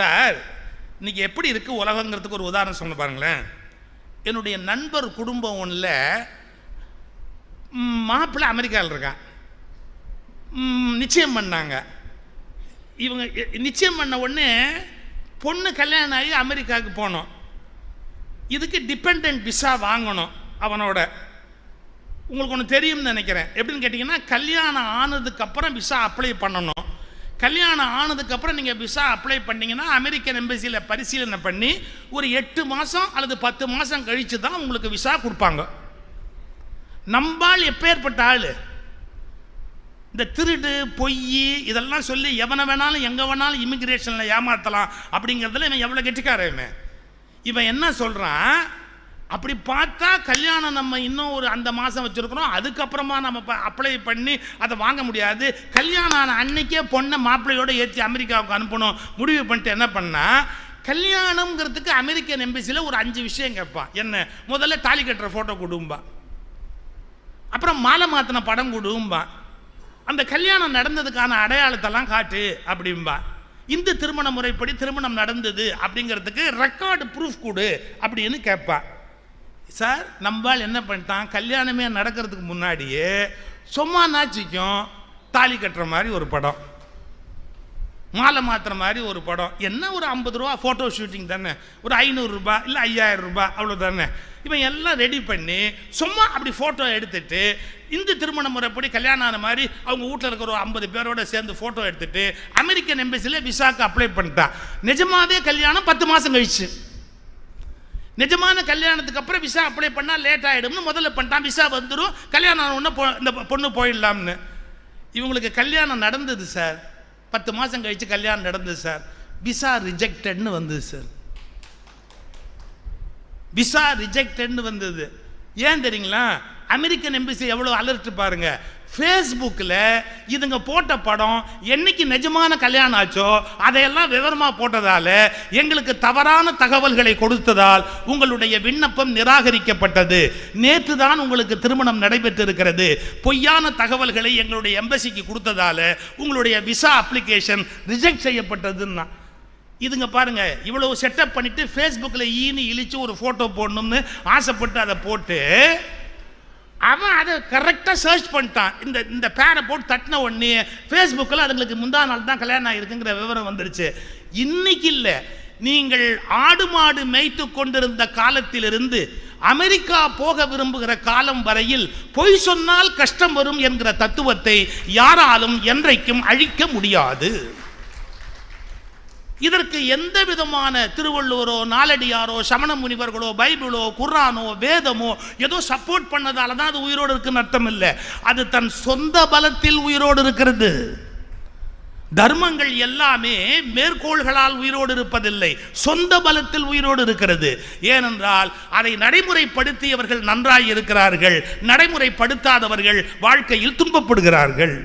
Sir இன்னைக்கு எப்படி இருக்கு உலகங்கிறதுக்கு ஒரு உதாரணம் சொல்ல பாருங்களேன். என்னுடைய நண்பர் குடும்பம் ஒன்றில் மாப்பிள்ளை அமெரிக்காவில் இருக்கான் நிச்சயம் பண்ணாங்க. இவங்க நிச்சயம் பண்ண உடனே பொண்ணு கல்யாணம் ஆகி அமெரிக்காவுக்கு போனோம். இதுக்கு டிபெண்ட் விசா வாங்கணும் அவனோட. உங்களுக்கு ஒன்று தெரியும்னு நினைக்கிறேன். எப்படின்னு கேட்டிங்கன்னா கல்யாணம் ஆனதுக்கப்புறம் விசா அப்ளை பண்ணணும். கல்யாணம் ஆனதுக்கப்புறம் நீங்கள் விசா அப்ளை பண்ணிங்கன்னா அமெரிக்கன் எம்பசியில் பரிசீலனை பண்ணி ஒரு எட்டு மாதம் அல்லது பத்து மாதம் கழித்து தான் உங்களுக்கு விசா கொடுப்பாங்க. நம்பால் எப்பேற்பட்ட ஆள்? இந்த திருடு பொய் இதெல்லாம் சொல்லி எவனை வேணாலும் எங்கே வேணாலும் இமிக்ரேஷனில் ஏமாற்றலாம் அப்படிங்கிறதுல இவன் எவ்வளோ கெட்டிக்காரன் இவன்? என்ன சொல்கிறான் அப்படி பார்த்தா கல்யாணம் நம்ம இன்னும் ஒரு அந்த மாதம் வச்சுருக்கிறோம். அதுக்கப்புறமா நம்ம அப்ளை பண்ணி அதை வாங்க முடியாது. கல்யாணம் ஆன அன்னைக்கே பொண்ணை மாப்பிள்ளையோடு ஏற்றி அமெரிக்காவுக்கு அனுப்பணும். முடிவு பண்ணிட்டு என்ன பண்ணால் கல்யாணம்ங்கிறதுக்கு அமெரிக்கன் எம்பசியில் ஒரு அஞ்சு விஷயம் கேட்பான் என்ன? முதல்ல தாலி கட்டுற ஃபோட்டோ கொடும்பா. அப்புறம் மாலை மாற்றின படம் கொடும்பா. அந்த கல்யாணம் நடந்ததுக்கான அடையாளத்தெல்லாம் காட்டு அப்படிம்பா. இந்து திருமண முறைப்படி திருமணம் நடந்தது அப்படிங்கிறதுக்கு ரெக்கார்டு ப்ரூஃப் கொடு அப்படின்னு கேட்பான் சார் நம்பால் என்ன பண்ணிட்டான்? கல்யாணமே நடக்கிறதுக்கு முன்னாடியே சும்மா நாச்சிக்கும் தாலி கட்டுற மாதிரி ஒரு படம். மாலை மாத்துற மாதிரி ஒரு படம். என்ன ஒரு ஐம்பது ரூபா ஃபோட்டோ ஷூட்டிங் தானே? ஒரு ஐநூறுரூபா இல்லை ஐயாயிரம் ரூபாய் அவ்வளோ தானே இவன் எல்லாம் ரெடி பண்ணி சும்மா அப்படி ஃபோட்டோ எடுத்துட்டு இந்து திருமண முறைப்படி கல்யாணம் ஆன மாதிரி அவங்க வீட்டில் இருக்கிற ஒரு ஐம்பது பேரோட சேர்ந்து ஃபோட்டோ எடுத்துட்டு அமெரிக்கன் எம்பசியில் விசாக்கு அப்ளை பண்ணிட்டான் நிஜமாவே கல்யாணம் பத்து மாதம் கழிச்சு. நிஜமான கல்யாணத்துக்கு அப்புறம் விசா அப்ளை பண்ணால் லேட் ஆகிடும்னு முதல்ல பண்ணிட்டான். விசா வந்துடும் கல்யாணம் ஒன்று உடனே பொ இந்த பொண்ணு போயிடலாம்னு. இவங்களுக்கு கல்யாணம் நடந்தது சார் பத்து மாதம் கழித்து கல்யாணம் நடந்தது சார் விசா ரிஜெக்டட்னு வந்தது சார் விசா ரிஜெக்டட்னு வந்தது. ஏன் தெரியுங்களா? அமெரிக்கன் எம்பிசி எவ்வளோ அலர்ட் பாருங்க. ஃபேஸ்புக்கில் இதுங்க போட்ட படம் என்னைக்கு நிஜமான கல்யாணம் ஆச்சோ அதையெல்லாம் விவரமாக போட்டதால் எங்களுக்கு தவறான தகவல்களை கொடுத்ததால் உங்களுடைய விண்ணப்பம் நிராகரிக்கப்பட்டது. நேற்று தான் உங்களுக்கு திருமணம் நடைபெற்றிருக்கிறது. பொய்யான தகவல்களை எங்களுடைய எம்பசிக்கு கொடுத்ததால் உங்களுடைய விசா அப்ளிகேஷன் ரிஜெக்ட் செய்யப்பட்டதுன்னா இதுங்க பாருங்க இவ்வளவு செட்டப் பண்ணிட்டு ஃபேஸ்புக்கில் ஈனு இழிச்சு ஒரு ஃபோட்டோ போடணும்னு ஆசைப்பட்டு அதை போட்டு அவன் அதை கரெக்டாக சர்ச் பண்ணிட்டான். இந்த இந்த பேரை போட்டு தட்டின உடனே ஃபேஸ்புக்கில் அதுங்களுக்கு முந்தா நாள் தான் கல்யாணம் ஆகிருக்குங்கிற விவரம் வந்துருச்சு. இன்னைக்கு இல்லை. நீங்கள் ஆடு மாடு மேய்த்து கொண்டிருந்த காலத்திலிருந்து அமெரிக்கா போக விரும்புகிற காலம் வரையில் பொய் சொன்னால் கஷ்டம் வரும் என்கிற தத்துவத்தை யாராலும் என்றைக்கும் அழிக்க முடியாது. இதற்கு எந்த விதமான திருவள்ளுவரோ நாலடியாரோ சமண முனிவர்களோ பைபிளோ குர்ரானோ வேதமோ ஏதோ சப்போர்ட் பண்ணதால தான் அது உயிரோடு இருக்குன்னு அர்த்தம் இல்லை. அது தன் சொந்த பலத்தில் உயிரோடு இருக்கிறது. தர்மங்கள் எல்லாமே மேற்கோள்களால் உயிரோடு இருப்பதில்லை. சொந்த பலத்தில் உயிரோடு இருக்கிறது. ஏனென்றால் அதை நடைமுறைப்படுத்தியவர்கள் நன்றாய் இருக்கிறார்கள். நடைமுறைப்படுத்தாதவர்கள் வாழ்க்கையில் துன்பப்படுகிறார்கள்.